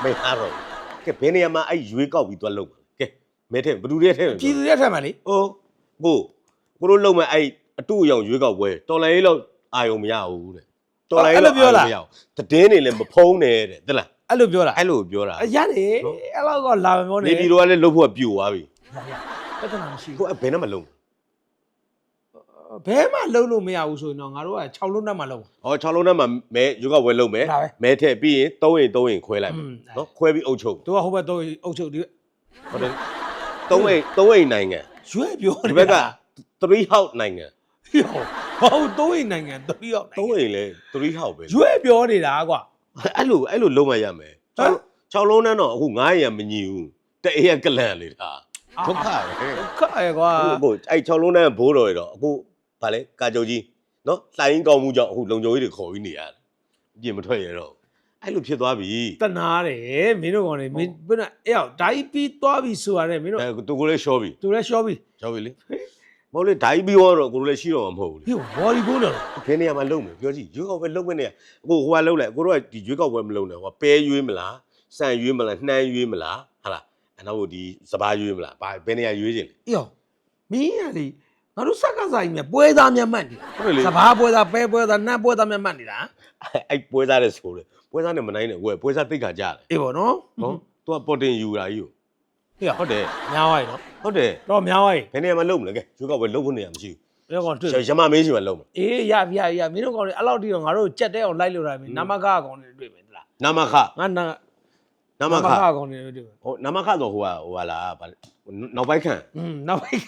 မရတော့ဘူးကဲဘယ်နေရာမှာအဲ့ရွေးကောက်ပြီးသွားလုံးကဲမဲထဲဘယ်သူတွေထဲပြည်သူတွေထက်မှာလေအိုးကို ကိုတို့လုံးမဲ့အဲ့အတူအယောင်ရွေးကောက်ပွဲတော်လိုင်းလောက်အာယုံမရဘူးတဲ့တော်လိုင်းလောက်အာယုံမရဘူးတည်င်းနေလည်းမဖုံးနဲ့တဲ့တလားအဲ့လိုပြောတာအဲ့လိုပြောတာအရတယ်နော်အဲ့လောက်ကလာမယ်ပြောနေနေပြီးတော့လည်းလှုပ်ဖို့ပြိုသွားပြီပြဿနာမရှိကိုအဲ့ဘယ်နဲ့မလုံးဘူးဘဲမှလုံးလို့မရဘူးဆိုရင်တော့ငါတို့က6လုံးနဲ့မှလုံးဟော6လုံးထဲမှာမဲရွေးကောက်ပွဲလုံးမယ်ဒါပဲမဲထည့်ပြီးရင်3ရင်3ရင်ခွဲလိုက်မယ်อืมနော်ခွဲပြီးအုပ်ချုပ်တို့ကဟိုဘက်တော့အုပ်ချုပ်ဒီဟုတ်တယ်3အိမ်3အိမ်နိုင်ငံရွေးပြောဒီဘက်က 3 house နိုင်ငံဟောတော့အိမ်နိုင်ငံတပီရောက်3အိမ်လဲ3 house ပဲရွေးပြောနေတာကွာအဲ့လိုအဲ့လိုလုံးမရမယ်ဟမ်6လုံးနဲ့တော့အခု9ရင်မညီဘူးတအေးရကလန်လေဒါဒုက္ခပဲခါရကွာအခုကိုအဲ့6လုံးနဲ့ဘိုးတော်ရတော့အခုဗာလဲကာကြုံကြီးနော်လှိုင်းကောင်းမှုကြောင့်အခုလုံကြုံကြီးတွေခေါ်ပြီးနေရတယ်အပြင်မထွက်ရတော့အဲ့လိုဖြစ်သွားပြီတနာတယ်မင်းတို့ကောင်နေမင်းဘယ်နဲ့အဲ့ရောက်ဓာကြီးပြီးသွားပြီဆိုရတယ်မင်းတို့အဲသူကိုလည်းရှော့ပြီသူလည်းရှော့ပြီရှော့ပြီလေ မဟုတ်လေဓာကြီးပြီးတော့ကိုလည်းရှိတော့မှာမဟုတ်ဘူးလေဟိုဘော်ဒီဘိုးတော့ဘယ်နေရာမှာလုံမယ်ပြောကြည့်ရွေးကောက်ပွဲလုံမယ့်နေရာအခုဟိုကလုံလိုက်ကိုတို့ကဒီရွေးကောက်ပွဲမလုံနဲ့ဟိုကပဲရွေးမလားစံရွေးမလားနှမ်းရွေးမလားဟာလားအနောက်ဒီစပားရွေးမလားဘာဘယ်နေရာရွေးခြင်းလဲအေးရောက်မင်းရလေငါတို့စက်ကစားကြီးမြပွဲသားမြတ်မှတ်နေတာဟုတ်တယ်လေစဘာပွဲသားပဲပွဲသားနတ်ပွဲသားမြတ်မှတ်နေတာအဲ့ပွဲစားတဲ့ဆိုလေပွဲစားနဲ့မနိုင်နဲ့ဝယ်ပွဲစားတိတ်ခါကြတယ်အေးပေါ့နော်နော်သူကပေါ်တင်ယူတာကြီးကို ဟေ့ရောက်ဟုတ်တယ်များသွားပြီနော်ဟုတ်တယ်တော့များသွားပြီဘယ်နေရာမှာလုံမလဲကဲရွေးကောက်ပွဲလုံဖို့နေရာမရှိဘယ်ကောင်တွေ့ဘူးရမမင်းရှိမှလုံမှာအေးရပြရရမင်းတို့ကောင်တွေအဲ့လောက်တိတော့ငါတို့ကြက်တဲ့အောင်လိုက်လို့ရမယ်နမကကောင်တွေတွေ့မယ်သလားနာမခငါနာနာမခကောင်တွေတွေ့မယ်ဟိုနာမခဆိုဟိုကဟိုကလားဗာနောက်ပိုင်းခံอืมနောက်ပိုင်း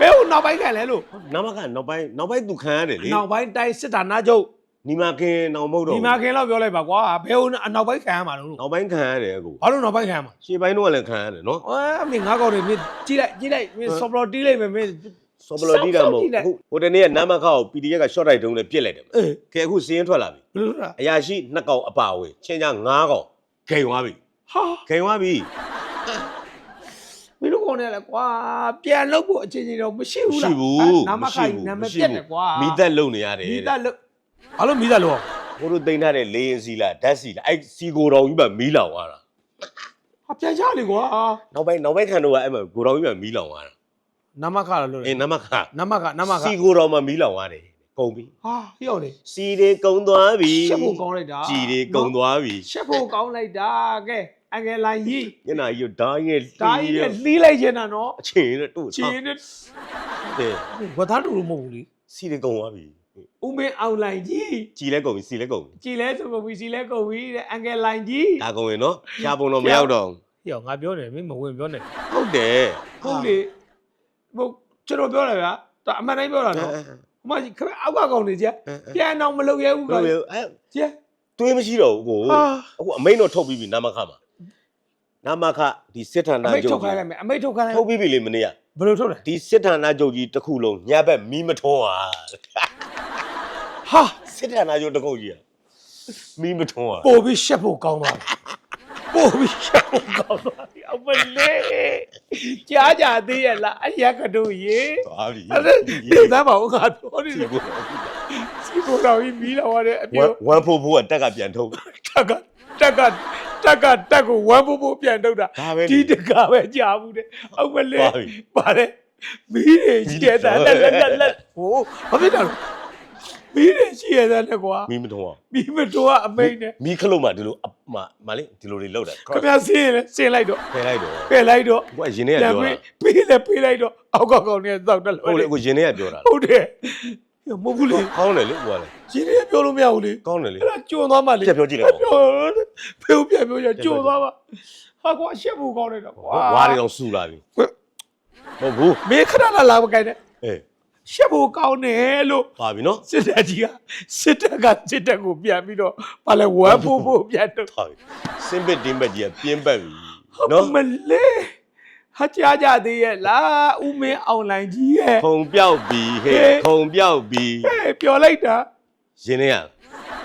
ဘယ်ဟိုနောက်ပိုင်းခံလဲလို့နာမခနောက်ပိုင်းနောက်ပိုင်းသူခံရတယ်လေနောက်ပိုင်းတိုင်းစစ်တာနာချုပ် နီမခင်နောက်မဟုတ်တော့ဒီမှာခင်လောက်ပြောလိုက်ပါကွာဘယ်ဟိုနောက်ပိုင်းခံရမှာလို့နောက်ပိုင်းခံရတယ်ကိုဘာလို့နောက်ပိုင်းခံရမှာရှေ့ပိုင်းတော့လည်းခံရတယ်နော်အဲမင်းငါကောင်တွေမင်းကြည့်လိုက်ကြည့်လိုက်မင်းဆော့ပလော်တီးလိုက်မယ်မင်း စောပလော်တီးတာမဟုတ်စောပလော်တီးလိုက်အခုဟိုတနေ့ကနာမခကို PDF က short တိုက်တုံးနဲ့ပြစ်လိုက်တယ်အေးခဲအခုစီးရင်ထွက်လာပြီဘယ်လိုလဲအရာရှိနှစ်ကောင်အပါအဝင်ချင်းချာ9ကောင်ဂိန်သွားပြီဟာဂိန်သွားပြီမင်းတို့ကောင်တွေလည်းကွာပြန်လုပ်ဖို့အခြေအနေတော့မရှိဘူးမရှိလားဘူးနာမခိုင်နာမပြက်တယ်ကွာမိသက်လုံနေရတယ်မိတဲ့သားလို့ ဘာလို့မိသားလို့ဘိုးတို့တိန်ထားတဲ့လေရင်စီလားဓာတ်စီလားအဲ့စီကိုတော်ကြီးမှမီးလောင်သွားတာဟာပြန်ချလေကွာနောက်ပိုင်းနောက်ပိုင်းခံတော့ကအဲ့မှာကိုတော်ကြီးမှမီးလောင်သွားတာဟနမခလို့လို့အေးနမခနမခနမခစီကိုတော်မှမီးလောင်ရတယ်ကုန်ပြီဟာရောက်လေစီတွေကုန်သွားပြီရှက်ဖို့ကောင်းလိုက်တာကြည်တွေကုန်သွားပြီရှက်ဖို့ကောင်းလိုက်တာကဲအငယ်လိုင်းကြီးညနာကြီးဓာတ်ရဲ့ဒါကြီးနဲ့လှီးလိုက်ချင်တာနော်အချင်းနဲ့တို့ချင်းနဲ့တဲ့ဝတ်သားတူလို့မဟုတ်ဘူးလေစီတွေကုန်သွားပြီ ဦးမင်းအောင်လိုင်းကြီးကြည်လဲကုန်ပြီစီလဲကုန်ပြီကြည်လဲဆိုကုန်ပြီစီလဲကုန်ပြီတဲ့အငယ်လိုင်းကြီးဒါကုန်ရင်နော်ရှားပုံတော့မရောက်တော့ယောငါပြောတယ်မင်းမဝင်ပြောနဲ့ဟုတ်တယ်ဟုတ်လေဟုတ်ကျွန်တော်ပြောတယ်ဗျာဒါအမှန်တိုင်းပြောတာနော်ဟိုမကြီးခက်အောက်ကကောင်နေကြပြန်အောင်မလုပ်ရဘူးဘကယ်လိုအဲကျဲတွေးမရှိတော့ဘူးကိုဟာအခုအမိန်တော့ထုတ်ပြီးပြီနမခမှာနမခဒီစစ်ဌာနအမိတ်ချုပ်ထုတ်ခိုင်းလိုက်မယ်အမိတ်ထုတ်ခိုင်းလိုက်ထုတ်ပြီးပြီလေမနေ့ကဘယ်လိုထုတ်လဲဒီစစ်ဌာနချုပ်ကြီးတစ်ခုလုံးညဘက်မီးမထွန်းဟာ ဟာစစ်ဌာနချုပ်တစ်ခုကြီးอ่ะမီးမထွန်းဟာပို့ပြီးရှက်ဖို့ကောင်းသွားတယ်ပို့ပြီးရှက်ဖို့ကောင်းသွားတယ်အမလေးကြားကြသေးရဲ့လားအရက်ကတို့ရေသွားပြီအဲ့ဒါဒီသားပါဦးငါပြောနေစီတယ်ကိုစီကိုတော်ကြီးမီးလာရတယ်အဝပြောမ်ဝမ်ဖို့ဖို့ကတက်ကပြန်ထုတ်တက်ကတက်ကတက်ကတက်ကိုဝမ်းဖို့ဖို့ပြန်ထုတ်တာဒါပဲဒီတကပဲကြာဘူးတဲ့အမလေးပါပြီပါတယ်မီးတွေရှိရတာလက်လက်လက်လက်ဟိုဘာဖြစ်တာလဲ မီးတွေရှိရတာလက်ကွာမီးမထွန်းဟာမီးမတော်အမိန်နဲ့မီးခလုံးမှဒီလိုအမမလေးဒီလိုတွေလောက်တာခင်ဗျားဆင်းရင်လည်းဆင်းလိုက်တော့ဖယ်လိုက်တော့ဖယ်လိုက်တော့ကိုကရင်ထဲကပြောတာပေးပေးလည်းပေးလိုက်တော့အောက်ကကောင်နဲ့စောက်တက်လို့ဟုတ်လေကိုရင်ထဲကပြောတာဟုတ်တယ်မဟုတ်ဘူးလေကောင်းတယ်လေကိုကလေရှင်းရပြောလို့မရဘူးလေကောင်းတယ်လေ အဲ့ဒါကြုံသွားမှလေပြပြောကြည့်လိုက်ပါပြောဖေဦးပြပြောရကြုံသွားမှဟာကွာရှက်ဖို့ကောင်းနေတာကွာဝါးတွေတော့စူလာပြီဟုတ်ဘူးမင်းခဏလာလာမကိုင်နဲ့အေး ရှက်ဖို့ကောင်းတယ်လို့ပါပြီနော်စစ်တပ်ကြီးကစစ်တပ်ကစစ်တပ်ကိုပြန်ပြီးတော့ဘာလဲဝမ်းဖို့ဖို့ပြန်တော့ပါပြီစင်ပစ်တင်းပက်ကြီးကပြင်းပတ်ပြီနော်နော်မလေးဟာကြားကြသေးရဲ့လားဦးမင်းအောင်လိုင်းကြီးရဲ့ခုံပြောက်ပြီဟဲ့ဟဲ့ခုံပြောက်ပြီဟဲ့ပြောလိုက်တာရင်ထဲက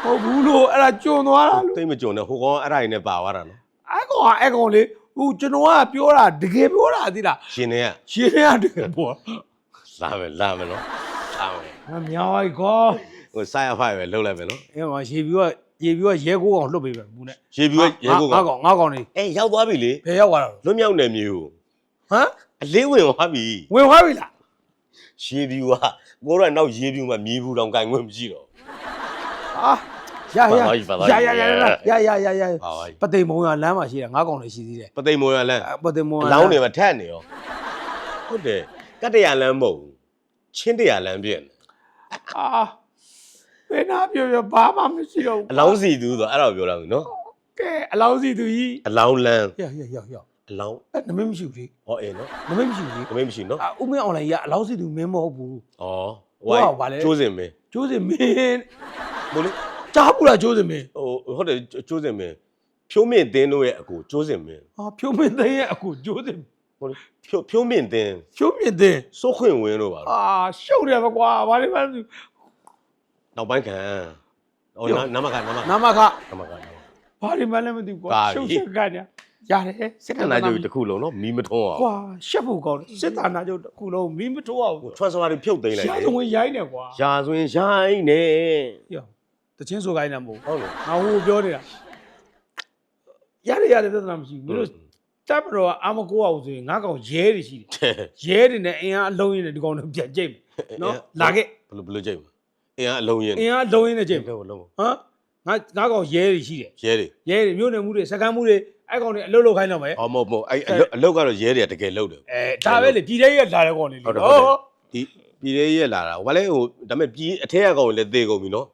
ဟုတ်ဘူးလို့အဲ့ဒါကြုံသွားတာလို့တိတ်မကြုံနဲ့ဟိုကောင်အဲ့ဒါတွေနဲ့ပါသွားတာနော်အဲ့ကောင်ကအဲ့ကောင်လေဟိုကျွန်တော်ကပြောတာတကယ်ပြောတာသိလားရှင်တွေကရှင်းရတကယ်ပေါ့ လာမယ်လာမယ်နော်လာမယ်မမြောက်လိုက်ကောဟိုဆိုင်ရဖိုင်ပဲလှုပ်လိုက်မယ်နော်အဲ့ကောင်ရေပြီးတော့ရေပြီးတော့ရဲကိုကောင်လှုပ်ပေးပဲဘူးနဲ့ရေပြူရဲကိုကငါကောင်ငါကောင်နေအေးရောက်သွားပြီလေဘယ်ရောက်သွားတာလဲလွတ်မြောက်နေမျိုးဟမ်အလေးဝင်သွားပြီဝင်သွားပြီလားရေပြူကကိုတော့နောက်ရေပြူမှမြေဘူးတောင်ကင်ခွင့်မရှိတော့အာရရပါသွားပြီပါသွားပြီရရရရရရရရပါပါပသိမ်မုံရလမ်းမှာရှိတာငါကောင်လည်းရှိသေးတယ်ပသိမ်မောရလန်းပသိမ်မုံရအလောင်းတွေမှာထက်နေရောဟုတ်တယ် ကတ္တရာလန်းမဟုတ်ဘူးချင်းတရာလန်းပြည့်နေအာဘယ်နာပြောပြောဘာမှမရှိတော့ဘူးအလောင်းစီသူဆိုအဲ့ဒါကိုပြောတာနော်ကဲအလောင်းစီသူကြီးအလောင်းလန်းရရရရအလောင်းအဲ့နမင်းမရှိဘူးလေဟောအေးနော်နမင်းမရှိဘူးလေခမင်းမရှိနော်အာဦးမင်းအောင်လိုင်းကြီးကအလောင်းစီသူမင်းမဟုတ်ဘူး ဩဟိုကဘာလဲ ကျိုးစင်မင်းကျိုးစင်မင်းဘိုးလေကြားဘူးလားကျိုးစင်မင်းဟိုဟုတ်တယ်ကျိုးစင်မင်းဖြိုးမြင့်တင်းတို့ရဲ့အကူကျိုးစင်မင်းဟာဖြိုးမင်းသိန်းရဲ့အခုကျိုးစင် ဟိုလေဖြိုးဖြိုးမြင့်တင်းဖြိုးမြင့်သိန်းစိုးခွင့်ဝင်းတို့ပါတော့အာရှုပ်တယ်မကွာဘာလို့မလဲနောက်ပိုင်းခံဟိုပြောနမကနမကနာမခနမကဘာလို့မလဲမသိဘူးကွာပါပြီရှုပ်ရှက်ကကြရတယ်စစ်တနာကျုပ်တစ်ခုလုံးနော်မီးမထုံးအောင်ကွာရှက်ဖို့ကောင်းတယ်စစ်တာနာကျုပ်တစ်ခုလုံးမင်းမထိုးအောင်ဟို transfer တွေဖြုတ်သိမ်းလိုက်ရှာတယ်းဝင်ရိုင်းနေကွာရာဆိုရင်ရိုင်းနေပြောတချင်းဆိုခိုင်းနေမဟုတ်ဟုတ်လို့ ငါဟိုပြောနေတာရတယ်ရတယ်သဒ္ဒနာမရှိဘူးမင်းတို့ တပ်မတော်ကအာမကိုအောင်ဆိုရင်ငါကောင်ရဲတွေရှိတယ်ရဲတွေနဲ့အင်အားအလုံးရင်းနဲ့ဒီကောင်တွေပြန်ကြိတ်မယ်နော်လာခဲ့ဘယ်လိုဘယ်လိုကြိတ်မလဲအင်းအလုံးရင်အင်အားအလုံးရင်းနဲ့ကြိတ်မယ်လုံးလုံးဟမ်ငါငါကောင်ရဲတွေရှိတယ်ရဲတွေရဲတွေမြို့နယ်မှုတွေစကန်မှုတွေအဲ့ကောင်တွေအလုပ်လုပ်ခိုင်းတော့မယ်အော်မဟုတ်မဟုတ်အဲ့အလုတ်အလုတ်ကတော့ရဲတွေကတကယ်လုတ်တယ်အဲဒါပဲလေပြည်ထဲရလာတဲ့ကောင်တွေလေဟုတ်တယ်ဟောဟုတ်တယ်ဒီပြည်ရဲရဲလာတာဘာလဲဟိုဒါပေမဲ့ပြည်အထက်ကကောင်လည်းတေကုန်ပြီနော်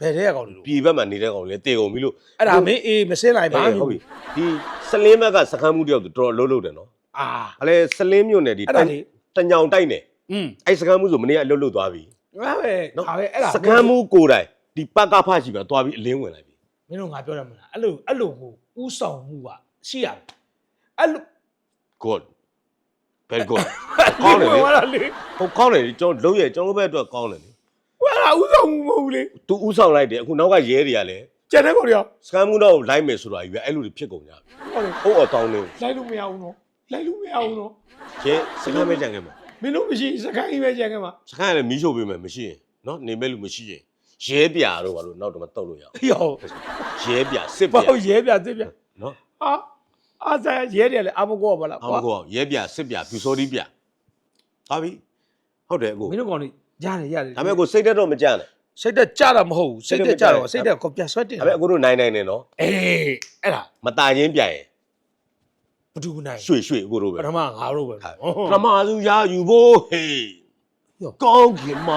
ဘယ်တဲ့ကောင်တွေလို့ပြည်ဘက်မှာနေတဲ့ကောင်လည်းတေကုန်ပြီလို့အဲ့ဒါမင်းအေးမစင်းနိုင်ပါအေးဘူးဟုတ်ပြီဒီစလင်းဘက်ကစခန်းမှုတယောက်တော်တော်လှုပ်လှုပ်တယ်နော်အာအလဲစလင်းမြို့နယ်ဒီအဲ့ဒါလေတညောင်တိုက်နေอืมအဲ့စခန်းမှုဆိုမနေ့ကအလှုပ်လှုပ်သွားပြီငါပဲဒါပဲအဲ့ဒါစခန်းမှုကိုယ်တိုင်ဒီပကဖရှိပါသွားပြီးအလင်းဝင်လိုက်ပြီမင်းတို့ငါပြောရမလားအဲ့လိုအဲ့လိုကိုဥဆောင်မှုကရှိရတယ်အဲ့လို good very good ကောင်းတယ်လေဟောတာလေဟိုကောင်းတယ်လေကျွန်တော်လုံးရဲ့ကျွန်တော်ဘက်အတွက်ကောင်းတယ်လေ ဟောတာဥဆောင်မှုမဟုတ်ဘူးလေသူဥဆောင်လိုက်တယ်အခုနောက်ကရဲတွေကလည်းကျန်တဲ့ကောင်တွေရောစကမ်းမှုတော့လိုက်မယ်ဆိုတာကြီးပဲအဲ့လိုတွေဖြစ်ကုန်ကြပြီဟောလေဟုတ်အတောင်းနေလိုက်လို့မရဘူးနော်လိုက်လို့မရဘူးနော်ရဲစကမ်းမဲကြံခဲ့မှာမင်းတို့မရှိစကိုင်းကြီးပဲကျန်ခဲ့မှာစကမ်းကလည်းမီးရှို့ပေးမယ်မရှိရင်နော်နေမဲ့လူမရှိရင်ရဲပြတော့ဘာလို့နောက်တော့မတုတ်လို့ရအောင်ဟောရဲပြစစ်ပြပေါ့ရဲပြစစ်ပြနော်ဟာအားစားရဲတယ်လေအမကောပါလားအောင်ကောရဲပြစစ်ပြပြူစောဒီပြသွားပြီဟုတ်တယ်ကိုမင်းတို့ကောင်တွေ ရတယ်ရတယ် ဒါပေမဲ့ကိုစိတ်တက်တော့မကြနဲ့ စိတ်သက်ကြတာမဟုတ်ဘူးစိတ်သက်ကြတော့စိတ်သက်ကိုပြန်ဆွဲတင် ဒါပေမဲ့အခုတို့နိုင်နိုင်နေနော် အေးအဲ့ဒါ မตายချင်းပြန်ရင် ဘဒူနိုင် ရွှေရွှေအခုတို့ပဲ ပထမငါတို့ပဲ ပထမစုရယူဖို့ဟေးကောင်းကင်မ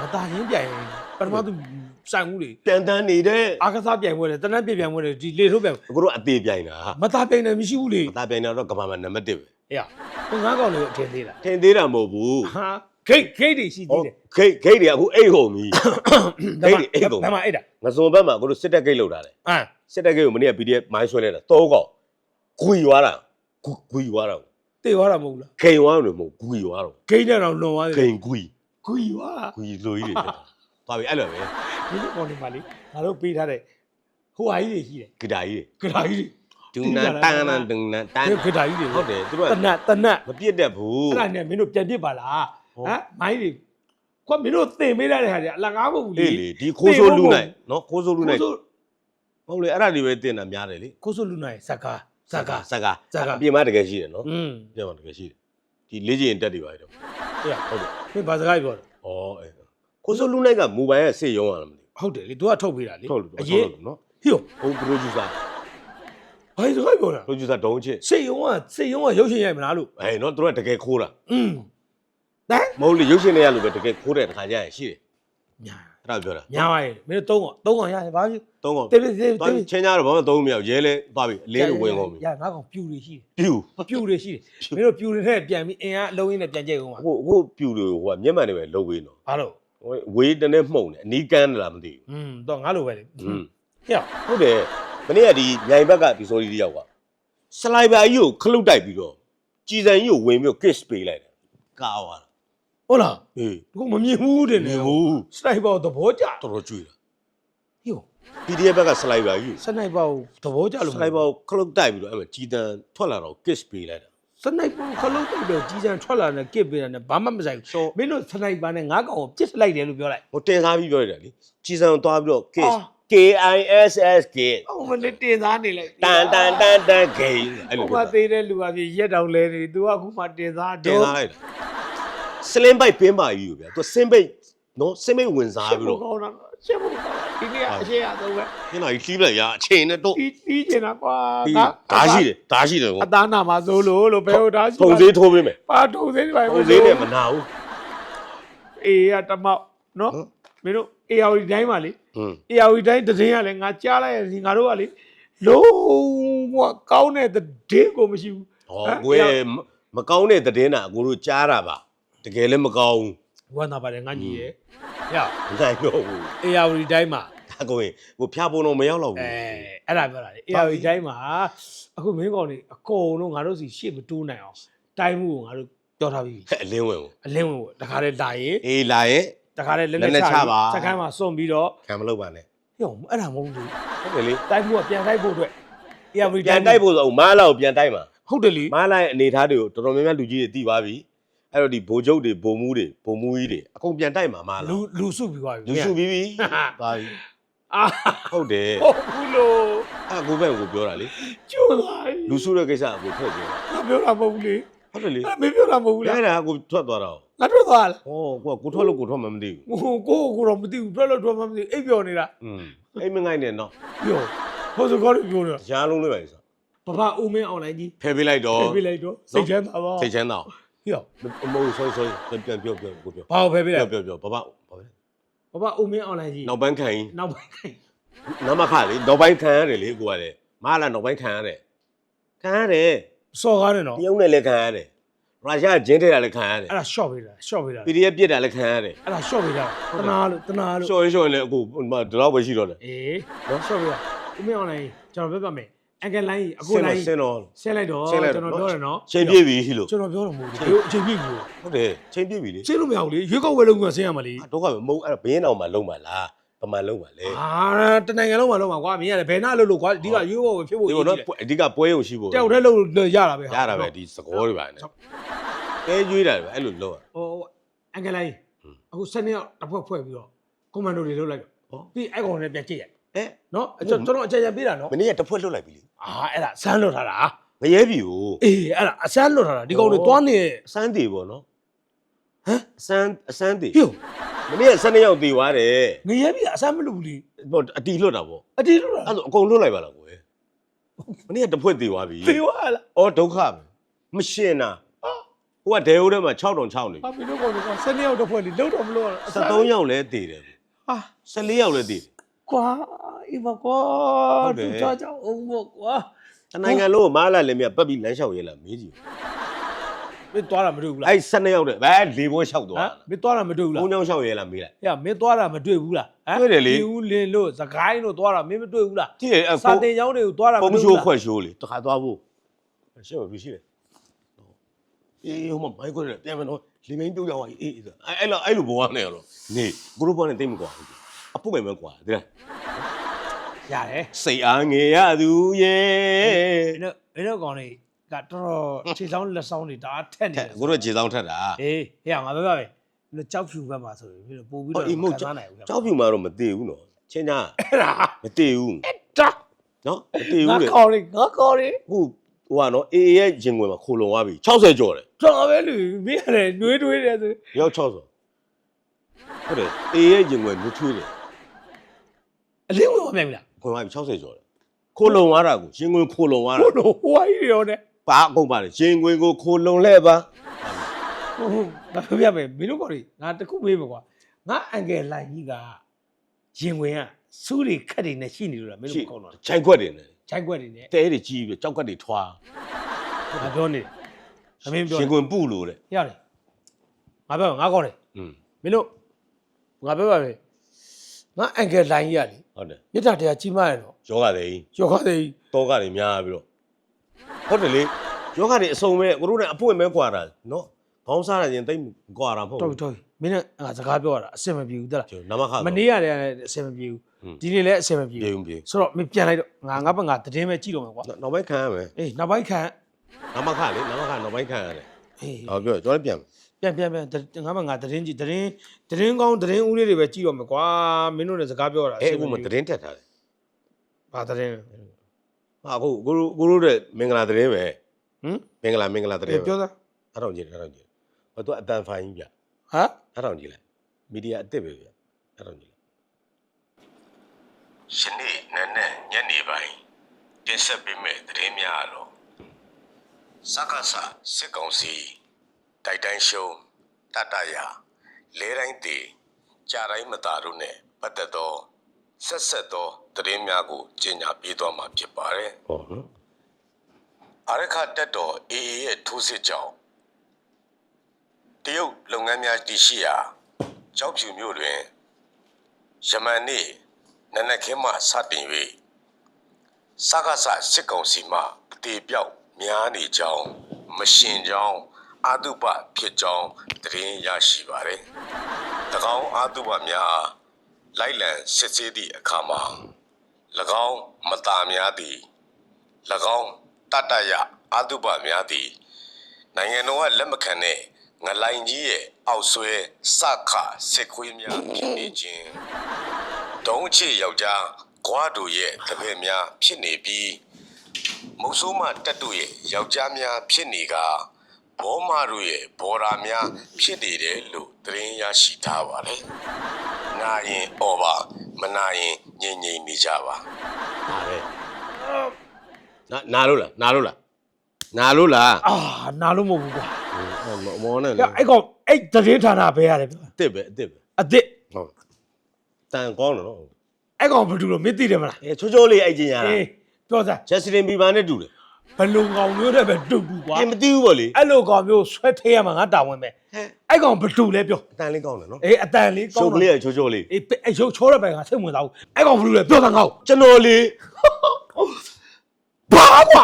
မตาရင်းပြန်ရင်ပထမသူဆိုင်မှုတွေ ပြန်တန်းနေတဲ့ အာကစားပြိုင်ပွဲတွေတနက်ပြပြိုင်ပွဲတွေဒီလေထုတ်ပြိုင် အခုတို့အသေးပြိုင်တာ မตาပြိုင်တယ်မရှိဘူးလေ မตายပြိုင်တာတော့ကမ္ဘာမှာနံပါတ်1ပဲ အေးဟိုငါးကောင်တွေကိုအထင်သေးလား ထင်သေးတာမဟုတ်ဘူး ဟာ ဂိတ်ဂိတ်တွေရှိသေးတယ်ဂိတ်ဂိတ်တွေအခုအိတ်ကုန်ပြီဒါမှအိတ်ကုန်ဒါမှအဲ့ဒါငစုံဘက်မှာအခုတို့စစ်တက်ဂိတ်လောက်တာလေအမ်စစ်တက်ဂိတ်ကိုမနေ့က PDF မိုင်းဆွဲလိုက်တာတော့ကောက်ဂွီသွားတာဂွဂွီသွားတာတေသွားတာမဟုတ်လားဂိန်သွားတယ်မဟုတ်ဂွီသွားတော့ဂိတ်နဲ့တော့လွန်သွားတယ်ဂိန်ဂွီဂွီွာဂွီလိုကြီးတွေဖြစ်တာသွားပြီအဲ့လိုပဲဒီလိုကောင်တွေပါလေငါတို့ပေးထားတဲ့ဟိုဟာကြီးတွေရှိတယ်ဂီတာကြီးဂတာကြီးတွေဒူနန်တန်နန်ဒူနန်တန်တွေဂတာကြီးတွေဟုတ်တယ်သူတို့ကတနတ်တနတ်မပြစ်တတ်ဘူးအဲ့ဒါနဲ့မင်းတို့ပြန်ပြစ်ပါလား ဟမ်မိုင်းတွေကွာမင်းတို့တင်ပေးလိုက်တဲ့ဟာတွေအလကားမဟုတ်ဘူးလေလေဒီခိုးဆိုးလူနိုင်နော်ခိုးဆိုးလူနိုင်ဟုတ်လေအဲ့ဒါတွေပဲတင်တာများတယ်လေခိုးဆိုးလူနိုင်ဇကာဇကာဇကာဇကာပြင်မတကယ်ရှိတယ်နော်ပြင်မတကယ်ရှိတယ်ဒီလေ့ကျင့်တက်တွေပါလေတော့ဟုတ်တယ်မင်းဘာစကားပြောလဲဩအဲခိုးဆိုးလူနိုင်ကမိုဘိုင်းရဲ့စေရုံးရလားမသိဘူးဟုတ်တယ်လေသူကထုတ်ပေးတာလေထုတ်လို့အရေးနော်ဟိုဟိုပရိုဂျူဆာဘာစကားပြောလဲပရိုဂျူဆာဒုံချစ်စေရုံးကစေရုံးကရုပ်ရှင်ရိုက်မလားလို့အဲနော်သူကတကယ်ခိုးတာอืม တန်းမဟုတ်လေရုပ်ရှင်တွေကလို့ပဲတကယ်ခိုးတဲ့တခါကျရင်ရှိတယ်ညာအဲ့ဒါပြောတာညာပါရဲ့မင်းတို့သုံးကောင်သုံးကောင်ရတယ်ဘာဖြစ်သုံးကောင်တေးတေးတေးသွားပြီးချင်းကြတော့ဘာမှသုံးမရဘူးရဲလဲသွားပြီအလေးလိုဝင်ကုန်ပြီရငါကောင်ပြူတွေရှိတယ်ပြူပြူတွေရှိတယ်မင်းတို့ပြူတွေနဲ့ပြန်ပြီးအင်အားအလုံးရင်းနဲ့ပြန်ကြိတ်အောင်ပါဟိုဟိုပြူတွေဟိုကမျက်မှန်တွေပဲလုံပေးနော်ဘာလို့ဟိုဝေးတနေ့မှုန်တယ်အနီးကန်းတယ်လားမသိอืมတော့ငါလိုပဲလေဘူးဟေ့ဟုတ်တယ်မနေ့ကဒီမြိုင်ဘက်ကဒီဆိုဒီတယောက်ကစလိုက်ပါကြီးကိုခလုတ်တိုက်ပြီးတော့ကြည်စံကြီးကိုဝင်ပြီး kiss ပေးလိုက်တယ်ကားသွားတာ ဟုတ်လားအေးဒီကောင်မမြင်ဘူးတဲ့နေနေဘူး စနိုက်ပါကိုသဘောကျတော်တော်ကြွေတာဟေ့ PDF ဘက်ကစလိုက်ပါကြီးစနိုက်ပါကိုသဘောကျလို့စလိုက်ပါကိုခလုတ်တိုက်ပြီးတော့အဲ့မှာကြည်တန်ထွက်လာတော့ kiss ပေးလိုက်တာ စနိုက်ပါကိုခလုံးတိုက်တော့ကြီးစံထွက်လာတဲ့ကစ်ပေးတာနဲ့ဘာမှမဆိုင်ဘူးရှော့ မင်းတို့စနိုက်ပါနဲ့ငါးကောင်ကိုပြစ်လိုက်တယ်လို့ပြောလိုက်ဟိုတင်စားပြီးပြောရတာလေကြည်စံကိုသွားပြီးတော့ kiss အာ K I S S K အော်မလေးတင်သားနေလိုက်တန်တန်တန်တန်ဂိမ်းအဲ့လိုဟိုပြောမှာသေးတဲ့လူကပြရက်တောင်လဲနေ तू ကအခုမှတင်သားတင်တော့စားလိုက်တာ စလင်းပိုက်ပင်းပါကြီးကိုဗျာသူစင်းပိတ်နော်စင်းပိတ်ဝင်စားပြီးတော့ကောင်းတာရှင်းဖို့ကောင်းတာဒီနေ့အရှင်းရတော့ပဲညနာကြီးလှီးလိုက်ရအချိန်နဲ့တော့တီးတီးကျင်တာကွာဒီဓာရှိတယ်ဓာရှိတယ်ဟိုအသားနာမှာသိုးလို့လို့ဘယ်ဟိုဓာရှိထုံသေးထိုးပေးမယ်ပါထုံသေးတယ်ပါထုံသေးနဲ့မနာဘူးအေးရတမောက်နော်ဟမ်မင်းတို့အေယာဝီတိုင်းပါလေဟွန်းအေယာဝီတိုင်းသတင်းရလဲငါကြားလိုက်ရစီငါတို့ကလေလုံးဝကောင်းတဲ့သတင်းကိုမရှိဘူးဟောကိုယ်မကောင်းတဲ့သတင်းတာကိုတို့ကြားတာပါ တကယ်လည်းမကောင်းဝမ်းသာပါတယ်ငါညီရဲ့ရဘူးနိုင်တော့ဘူးအေယာဝီတိုင်းမှာဒါကိုယ်ကိုဖျားပုံတော့မရောက်တော့အဲဘူးအဲ့ဒါပြောတာလေအေယာဝီတိုင်းမှာအခုမင်းကောင်တွေအကုန်လုံးငါတို့စီရှေ့မတိုးနိုင်အောင်တိုင်းမှုကိုငါတို့ပြောထားပြီးပြီအလင်းဝင်ကိုအလင်းဝင်ကိုတခါတည်းလာရင်အေးလာရင် တခါတည်းလက်လက်နဲ့နဲ့ချချပါ စကမ်းမှာစွန့်ပြီးတော့ခံမလုပ်ပါနဲ့ဟေ့အဲ့ဒါမဟုတ်ဘူးဟုတ်တယ်လေတိုင်းမှုကပြန်တိုက်ဖို့အတွက်အေယာဝီပြန်တိုက်ဖို့ဆိုမားလာကိုပြန်တိုက်မှာဟုတ်တယ်လေမားလာရဲ့အနေထားတွေကိုတော်တော်များများလူကြီးတွေသိပါပြီ အဲ့တော့ဒီဘိုလ်ချုပ်တွေဘိုလ်မှူးတွေဘိုလ်မှူးကြီးတွေအကုန်ပြန်တိုက်မှာမားလာလူလူစုပြီးသွားပြီလူစုပြီးပြီပါပြီအာဟုတ်တယ်ဟုတ်ဘူးလို့အဲ့ကိုဘက်ကိုပြောတာလေကျွတ်လာပြီလူစုတဲ့ကိစ္စအကိုထွက်ပြောတာငါပြောတာမဟုတ်ဘူးလေဟုတ်တယ်လေအဲ့မင်းပြောတာမဟုတ်ဘူးလားအဲ့ဒါကိုထွက်သွားတာငါထွက်သွားလားဟောကိုကကိုထွက်လို့ကိုထွက်မှမသိဘူးဟိုကိုကိုကိုတော့မသိဘူးထွက်လို့ထွက်မှမသိဘူးအိပ်ပျော်နေတာอืมအိမ်မငိုက်နဲ့နော်ပြောဟိုစကားတွေပြောနေတာရားလုံးလေးပါလေဆိုပပဦးမင်းအွန်လိုင်းကြီးဖယ်ပေးလိုက်တော့ဖယ်ပေးလိုက်တော့စိတ်ချမ်းသာပါစိတ်ချမ်းသာ အောင်ဟေ့အမိုးဆိုဆိုပြန်ပြောပြောကိုပြောဘာကိုဖယ်ပေးလိုက်ပြောပြောပြောဘာဘာဘာလဲပပဦးမင်းအွန်လိုင်းကြီးနောက်ပိုင်းခံရင်နောက်ပိုင်းခိုင်းနမခလေနောက်ပိုင်းခံရတယ်လေကိုကလေမလာနောက်ပိုင်းခံရတယ်ခံရတယ်စော်ကားနေတော့တရုတ်နဲ့လည်းခံရတယ်ရုရှားဂျင်းထဲတာလည်းခံရတယ်အဲ့ဒါ short ပေးတာ short ပေးတာ PDF ပြစ်တာလည်းခံရတယ်အဲ့ဒါ short ပေးတာတနာလို့တနာလို့ရှော့ရင်ရှော့ရင်လည်းအခုဒီလောက်ပဲရှိတော့တယ်အေးနော် short ပေးတာဦးမင်းအွန်လိုင်းကျွန်တော်ပြောပြမယ် အကယ်လိုင်းအဆကိုင်းလိုတော့င်းဆင်းတော့ဆင်းလိုက်တော့ဆင်းလိုက်ကျွန်တော်ပြောတယ်နော်ချိန်ပြည့်ပြီလို့ကျွန်တော်ပြောတော့မဟုတ်ဘူးအချိန်ပြည့်ပြီလို့ဟုတ်တယ်ချိန်ပြည့်ပြီလေရှင်းလို့မရဘူးလေရွေးကောက်ဝယ်လုံးကဆင်းရမှာလေတော့ကမဟုတ်အဲ့ဘင်းအောင်မှာလုံးပါလားပမာလုံးပါလေအာတနိုင်ငံလုံးမှာလုံးမှာကွာမင်းရတယ်ဘယ်နာလို့လို့ကွာဒီကရွေးကောက်ဝယ်ဖြစ်ဖို့ဒီရည်တော့ကြီးတယ်အဓိကပွဲရုံရှိဖို့တယောက်တည်းလို့ရတာပဲရတာပဲဒီစကောတွေပါနဲ့အဲကျွေးတာပဲအဲ့လိုလောက်ဟိုအင်္ဂလိုင်းဟွန်းအခု7နှစ်တစ်ဖွဲ့ဖွဲ့ပြီးတော့ကွန်မန်ဒိုတွေလုပ်လိုက်တော့ဟောပြီးအဲ့ကောင်တွေပြန်ကြည့်ရအဲနော်ကျွန်တော်အကြံဉာဏ်ပေးတာနော်မနေ့ကတစ်ဖွဲ့လွတ်လိုက်ပြီလေ အာအဲ့ဒါဆန်းလွတ်ထားတာမရဲပြီကိုအေးအဲ့ဒါအဆန်းလွတ်ထားတာဒီကောင်တွေတွားနေအစမ်းသေးပေါ့နော်ဟမ်အစမ်းအစမ်းတည်ဟိုမနေ့က12ယောက်တည်သွားတယ်ငရဲပြီအဆမ်းမလို့ဘူးလေဟိုအတီလွတ်တာပေါ့အတီးလို့လားအဲ့ဒါအကုန်လွတ်လိုက်ပါလားကွယ်မနေ့ကတစ်ဖွဲ့တည်သွားပြီသေသွားလားအော်ဒုက္ခပဲမရှင်းတာဟိုကဒဲဟိုထဲမှာ6တောင်6နေဟာဘီတို့ကောင်ကစနေရောက်တော့ဖွဲ့လေလုံးတော့မလို့73ယောက်လဲတည်တယ်ဟာ14ယောက်လဲတည်တယ်ကွာ အေးပါကွာဟုတ်တယ်သူကြောက်ကြောက်အောင်ပေါ့ကွာတနိုင်ငံလုံးကိုမားလာလည်းမြပတ်ပြီးလမ်းလျှောက်ရဲလားမေးကြည့်မင်းသွားတာမတွေ့ဘူးလားအဲ့12ယောက်တဲ့ဘယ်လေပွဲလျှောက်ဟသွားမ်မင်းသွားတာမတွေ့ဘူးလားဘုံကြောင်လျှောက်ရဲလားမေးလိုက်ဟဲ့မင်းသွားတာမတွေ့ဘူးလားဟမ်တွေ့တယ်လေဒီဦးလင်းလို့စကိုင်းလို့သွားတာမင်းမတွေ့ဘူးလားကြည့်ရအစာကိုတင်ကျောင်းတွေကိုသွားတာမပုံတွေ့ရှိုးဘူးလားခွက်ရှိုးလေတခါသွားဖို့ရှင်းပါပြီရှိတယ်အေးဟိုမှာမိုက်ခွက်ပြန်မတော့လေမင်းပြုတ်ရောက်သွားအေးအေးအဲ့အဲ့လိုအဲ့လိုဘဝနဲ့တော့နေဂရုဘောနဲ့တိတ်မကွာဘူးအပုတ်ပဲမကွာဒီလား ရတယ်စိတ်အားငယ်ရသူရဲ့မင်းတို့မင်းတို့ကောင်တွေကတော်တော်ခြေဆောင်လက်ဆောင်တွေဒါထက်နေထတယ်က်ကိုတို့ခြေဆောင်ထက်တာအေးဟဲ့ငါပြောပါမယ်မင်းတို့ကြောက်ဖြူဘက်မှာဆိုရင်မင်းတို့ပို့ပြီးတော့အေးမဟုတ်ခံစားနိုင်ဘူးကြောက်ပြူမှာတော့မသေးဘူးနော်ချင်းညာအဲ့ဒါမသေးဘူးတာနော်မသေးငါဘူးလေကောင်းလေငါကောင်းလေခုဟိုကနော်အေးရဲ့ရင်ဝင်မှာခိုလုံသွားပြီ60ကျော်တယ်တော်ပဲလူမင်းရတယ်နှွေးနှွေးတယ်ဆိုရောက်60ဟုတ်တယ်အေးရဲ့ရင်ဝင်နုထွေးတယ်အလင်းဝင်မမြိုင်ဘူးလား ခွန်သွားပြီ60ကျော်တယ်ခိုလုံသွားတာကိုရင်ဝင်ခိုလုံသွားတာဟိုလိုဟိုအကြီးရောနဲ့ပါအကုန်ပါတယ်ရင်ဝင်ကိုခိုလုံလဲပါဟိုငါပြောပြမယ်မင်းတို့ကောင်တွေငါတခုမေးမှာကွာငါအန်ကယ်လိုက်ကြီးကရင်ဝင်ကစူးတွေခက်တွေနဲ့ရှိနေလို့လားမင်းတို့ကောင်းတော့ခြိုက်ခွက်တယ်နဲ့ခြိုက်ွက်တွေနဲ့တဲတွေကြီးပြီးကြောက်ကတ်တွေထွားငါပြောနေအမင်းပြောရင်ဝင်ပုလို့တဲ့ရတယ်ငါပြောငါကောင်းတယ်อืม မင်းတို့ငါပြောပါမယ် ငါအန်ကယ်လိုက်ကြီးကလေဟုတ်တယ်မြစ်တာတရားကြီးမရတော့ယောဂတဲ့ကြီးရောခသေးတောကတွေများပြီးတော့ဟုတ်တယ်လေယောဂတွေအစုံပဲကိုတို့နဲ့အပွင့်ပဲကွာတာနော်ခေါင်းစားရရင်တိတ်ကွာတာမဟုတ်တော်ဘူးပြီတော်ပြီမင်းနဲ့ငါစကားပြောရတာအဆင်မပြေဘူးတလားကျွန်တော်နမခမနေ့ရတယ်အဆင်မပြေဘူးဟွန်းဒီနေ့လည်းအဆင်မပြေပြေဘူးဦးပြေ ဆိုတော့မင်းပြန်လိုက်တော့ငါငါဘက်ငါတည်င်းပဲကြည့်တော့မယ်ကွာနောက်ပိုင်းခံရမယ်အေးနောက်ပိုင်းခံနမခလေနမခနောက်ပိုင်းခံရတယ်အေး ဟောပြောကျွန်တော်လည်းပြန် ပြန်ပြန်ပြန်ငါဘက်ငါတည်င်းကြည့်တည်င်းတည်င်းကောင်းတည်င်းဦးလေးတွေပဲကြည့်တော့မယ်ကွာမင်းတို့လည်းစကားပြောရတာအဲအခုမှသတင်းတက်ထားတယ်ဘာတည်င်းဟာအခုကိုတို့ကိုတို့တဲ့မင်္ဂလာသတင်းပဲဟမ်မင်္ဂလာမင်္ဂလာသတင်းပဲပြောသားအဲ့တော့ကြည့်အဲ့တော့ကြည့်ဟောသူအတန်ဖိုင်ကြီးဗျဟာအဲ့တော့ကြည့်လိုက်မီဒီယာအစ်စ်ပဲဗျအဲ့တော့ကြည့်လိုက်ယနေ့နက်နက်ညနေပိုင်းတင်ဆက်ပေးမယ့်သတင်းများတော့စကားဆာစစ်ကောင်စီ တိုက်တိုင်းရှုံးတတရာလဲတိုင်းတည်ကြာတိုင်းမတာတို့နဲ့ပတ်သက်သောဆက်ဆက်သောသတင်းများကိုကြေညာပေးသွားမှာဖြစ်ပါတယ်။ဟုတ်နော်။အရခတက်တော် AA ရဲ့ထိုးစစ်ကြောင့်တရုတ်လုပ်ငန်းများတည်ရှိရာကြောက်ဖြူမြို့တွင်ယမန်နေ့နနက်ခင်းမှစတင်၍စကားဆစစ်ကောင်စီမှအသေးပြောက်များနေကြောင်းမရှင်ကြောင်း အာတုပဖြစ်ကြောင်းသတင်းရရှိပါသည်။၎င်းအာတုပများအားလိုက်လံစစ်ဆေးသည့်အခါမှာ၎င်းမတာများသည်၎င်းတတရအာတုပများသည်နိုင်ငံတော်ကလက်မခံတဲ့ငလိုင်ကြီးရဲ့အောက်ဆွဲစခစစ်ခွေးများဖြစ်နေခြင်းတုံးချေယောက်ျားကွာတို့ရဲ့တပည့်များဖြစ်နေပြီးမုတ်ဆိုးမတက်တို့ရဲ့ယောက်ျားများဖြစ်နေက ဘောမတို့ရဲ့ဘော်ရာများဖြစ်နေတယ်လို့သတင်းရရှိထားပါတယ်။နာရင်အော်ပါမနာရင်ငြိမ်ငြိမ်နေကြပါ။ဒါပဲ။နာနာလို့လားနာလို့လားနာလို့လားအာနာလို့မဟုတ်ဘူးကွာမောနဲ့ကဲအဲ့ကောင်အဲ့တည်င်းဌာနဘယ်ရတယ်ပြောအစ်စ်ပဲအစ်စ်ပဲအစ်စ်ဟုတ်တန်ကောင်းတယ်နော်အဲ့ကောင်ဘာလို့လို့မသိတယ်မလားအဲချိုးချိုးလေးအဲ့ကျင်ရတာအေးပြောစမ်းဂျက်စတင်ဘီဘာနဲ့တူတယ် ဘလုံကောင်မျိုးနဲ့ပဲတူတူကွာအမသိဘူးပေါ့လေအဲ့လိုကောင်မျိုးဆွဲထည့်ရမှာငါတာဝန်ပဲဟဲ့အဲ့ကောင်ဘတူလဲပြောအတန်လေးကောင်းတယ်နော်အေးအတန်လေးကောရှုင်းပ်ကလေးကချိုးချိုးလေးအေးအဲ့ရုပ်ချောရပိုင်ကစိတ်ဝင်စားဘူးအဲ့ကောင်ဘလူလဲပြောစမ်းကောက်ကျွန်တော်လေးဘာကွာ